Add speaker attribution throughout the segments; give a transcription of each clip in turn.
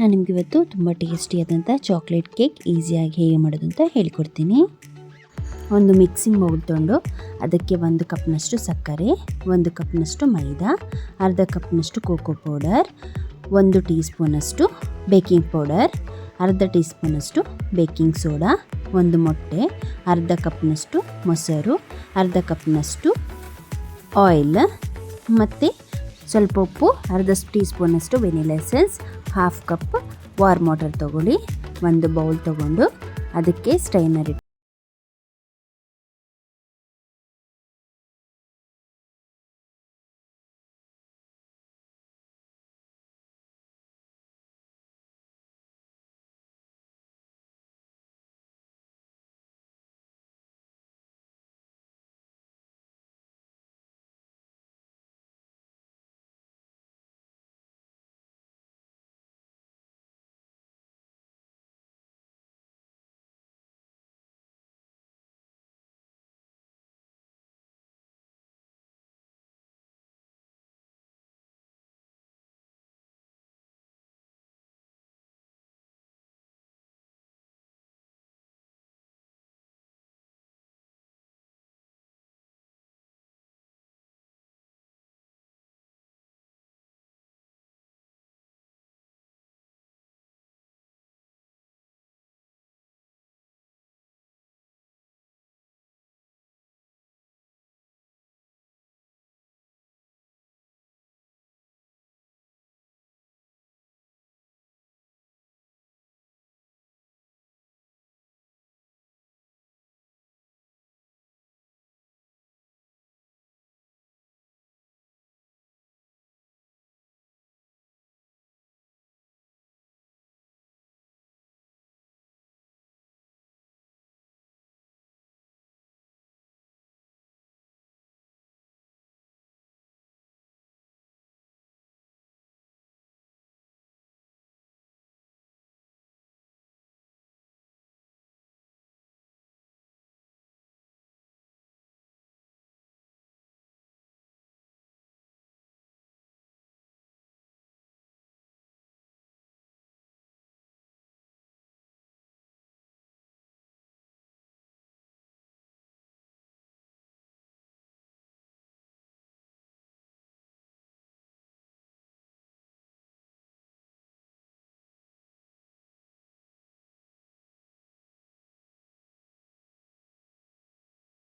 Speaker 1: ನಾನು ನಿಮ್ಗೆ ಇವತ್ತು ತುಂಬ ಟೇಸ್ಟಿಯಾದಂಥ ಚಾಕ್ಲೇಟ್ ಕೇಕ್ ಈಸಿಯಾಗಿ ಹೇಗೆ ಮಾಡೋದು ಅಂತ ಹೇಳಿಕೊಡ್ತೀನಿ. ಒಂದು ಮಿಕ್ಸಿಂಗ್ ಬೌಲ್ ತೊಗೊಂಡು ಅದಕ್ಕೆ ಒಂದು ಕಪ್ನಷ್ಟು ಸಕ್ಕರೆ, ಒಂದು ಕಪ್ನಷ್ಟು ಮೈದಾ, ಅರ್ಧ ಕಪ್ನಷ್ಟು ಕೋಕೋ ಪೌಡರ್ ಒಂದು ಟೀ ಸ್ಪೂನಷ್ಟು ಬೇಕಿಂಗ್ ಪೌಡರ್ ಅರ್ಧ ಟೀ ಸ್ಪೂನಷ್ಟು ಬೇಕಿಂಗ್ ಸೋಡಾ ಒಂದು ಮೊಟ್ಟೆ, ಅರ್ಧ ಕಪ್ನಷ್ಟು ಮೊಸರು, ಅರ್ಧ ಕಪ್ನಷ್ಟು ಆಯಿಲ್ ಮತ್ತು ಸ್ವಲ್ಪ ಉಪ್ಪು, ಅರ್ಧ ಟೀ ಸ್ಪೂನಷ್ಟು vanilla essence half cup warm water ತೊಗೊಳ್ಳಿ ಒಂದು ಬೌಲ್ ತೊಗೊಂಡು ಅದಕ್ಕೆ ಸ್ಟೈನರ್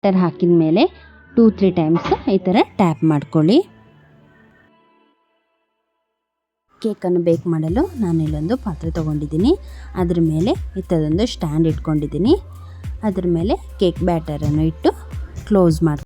Speaker 1: ಬಟರ್ ಹಾಕಿದ ಮೇಲೆ ಟೂ ತ್ರೀ ಟೈಮ್ಸ್ ಈ ಥರ ಟ್ಯಾಪ್ ಮಾಡ್ಕೊಳ್ಳಿ. ಕೇಕನ್ನು ಬೇಕ್ ಮಾಡಲು ನಾನು ಇಲ್ಲೊಂದು ಪಾತ್ರೆ ತೊಗೊಂಡಿದ್ದೀನಿ. ಅದ್ರ ಮೇಲೆ ಈ ಥರದೊಂದು ಸ್ಟ್ಯಾಂಡ್ ಇಟ್ಕೊಂಡಿದ್ದೀನಿ. ಅದ್ರ ಮೇಲೆ ಕೇಕ್ ಬ್ಯಾಟರನ್ನು ಇಟ್ಟು ಕ್ಲೋಸ್ ಮಾಡಿ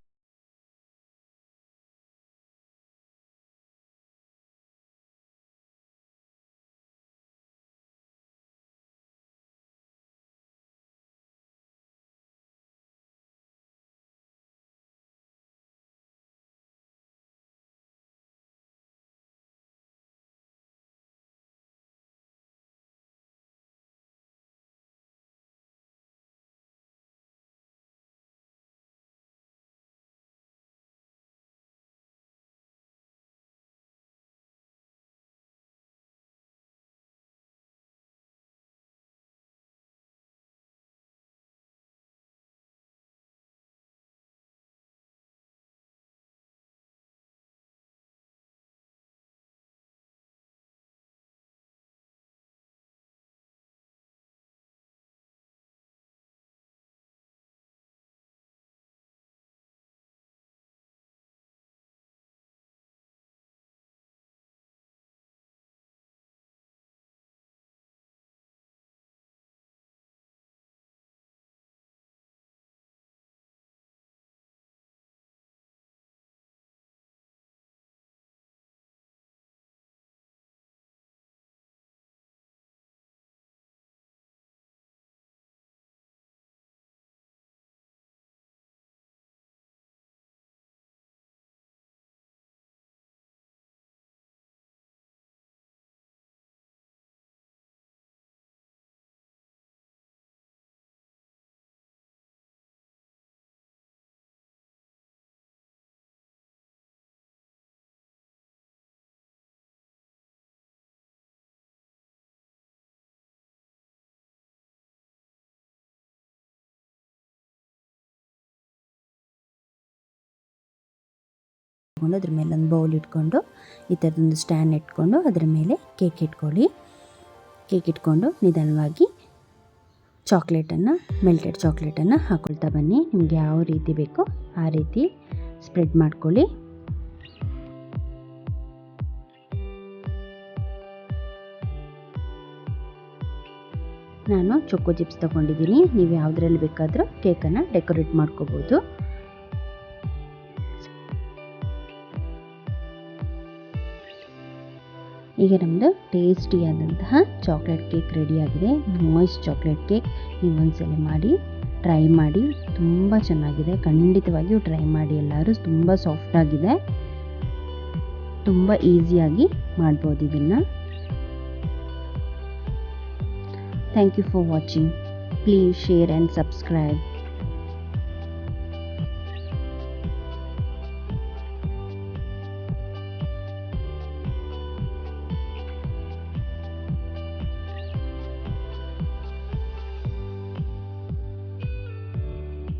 Speaker 1: ತಗೊಂಡು ಅದ್ರ ಮೇಲೆ ಒಂದು ಬೌಲ್ ಇಟ್ಕೊಂಡು ಈ ಥರದೊಂದು ಸ್ಟ್ಯಾಂಡ್ ಇಟ್ಕೊಂಡು ಅದರ ಮೇಲೆ ಕೇಕ್ ಇಟ್ಕೊಳ್ಳಿ. ಕೇಕ್ ಇಟ್ಕೊಂಡು ನಿಧಾನವಾಗಿ ಚಾಕ್ಲೇಟನ್ನು ಮೆಲ್ಟೆಡ್ ಚಾಕ್ಲೇಟನ್ನು ಹಾಕ್ಕೊಳ್ತಾ ಬನ್ನಿ. ನಿಮ್ಗೆ ಯಾವ ರೀತಿ ಬೇಕೋ ಆ ರೀತಿ ಸ್ಪ್ರೆಡ್ ಮಾಡ್ಕೊಳ್ಳಿ. ನಾನು ಚೊಕ್ಕೋ ಚಿಪ್ಸ್ ತಗೊಂಡಿದ್ದೀನಿ. ನೀವು ಯಾವುದ್ರಲ್ಲಿ ಬೇಕಾದರೂ ಕೇಕನ್ನು ಡೆಕೋರೇಟ್ ಮಾಡ್ಕೋಬೋದು. ಈಗ ನಮ್ಮದು ಟೇಸ್ಟಿಯಾದಂತಹ ಚಾಕ್ಲೇಟ್ ಕೇಕ್ ರೆಡಿಯಾಗಿದೆ ಮೊಯ್ಸ್ ಚಾಕ್ಲೇಟ್ ಕೇಕ್ ನೀವು ಒಂದ್ಸಲ ಮಾಡಿ ಟ್ರೈ ಮಾಡಿ. ತುಂಬ ಚೆನ್ನಾಗಿದೆ. ಖಂಡಿತವಾಗಿಯೂ ಟ್ರೈ ಮಾಡಿ. ಎಲ್ಲರೂ ತುಂಬ ಸಾಫ್ಟಾಗಿದೆ ತುಂಬ ಈಸಿಯಾಗಿ ಮಾಡ್ಬೋದು ಇದನ್ನು. Thank you for watching please share and subscribe